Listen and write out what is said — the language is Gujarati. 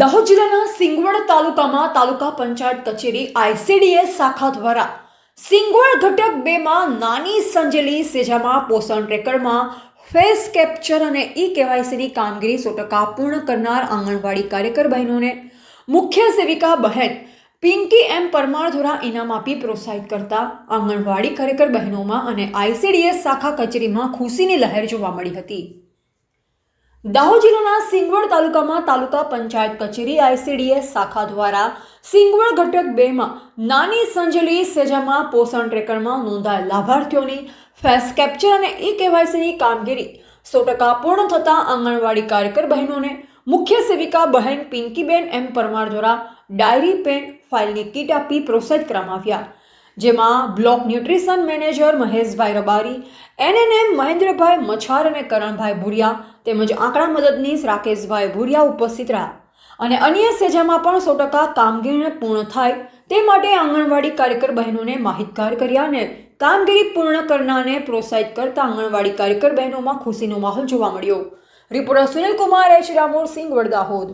દાહોદ જિલ્લાના સિંગવડ તાલુકામાં તાલુકા પંચાયત કચેરી આઈસીડીએસ શાખા દ્વારા સિંગવડ ઘટક બેમાં નાની સંજેલી સેજામાં પોષણ રેકર્ડમાં ફેસ કેપ્ચર અને ઈ કેવાયસીની કામગીરી સો ટકા પૂર્ણ કરનાર આંગણવાડી કાર્યકર બહેનોને મુખ્ય સેવિકા બહેન પિંકી એમ પરમાર દ્વારા ઇનામ આપી પ્રોત્સાહિત કરતા આંગણવાડી કાર્યકર બહેનોમાં અને આઈસીડીએસ શાખા કચેરીમાં ખુશીની લહેર જોવા મળી હતી. દાહોદ જિલ્લાના સિંગવડ તાલુકામાં તાલુકા પંચાયત કચેરી આઈસીડીએસ શાખા દ્વારા સિંગવડ ઘટક બેમાં નાની સંજલી સેજામાં પોષણ ટ્રેકરમાં નોંધાયેલ લાભાર્થીઓની ફેસ કેપ્ચર અને ઈ કેવાયસીની કામગીરી સો ટકા પૂર્ણ થતાં આંગણવાડી કાર્યકર બહેનોને મુખ્ય સેવિકા બહેન પિંકીબેન એમ પરમાર દ્વારા ડાયરી, પેન, ફાઇલની કીટ આપી પ્રોત્સાહિત કરવામાં આવ્યા. જેમાં block nutrition manager Maheshbhai Rabari, ANM Mahendrabhai Machhar અને કરણભાઈ ભુરિયા તેમજ આંકડા મદદનીશ રાકેશભાઈ ભુરિયા ઉપસ્થિત રહ્યા. અને અન્ય સેજામાં પણ સો ટકા કામગીરીને પૂર્ણ થાય તે માટે આંગણવાડી કાર્યકર બહેનોને માહિતગાર કર્યા અને કામગીરી પૂર્ણ કરનારને પ્રોત્સાહિત કરતા આંગણવાડી કાર્યકર બહેનોમાં ખુશીનો માહોલ જોવા મળ્યો. Reporter Sunil Kumar H. રામોર Singh, વડદાહોદ.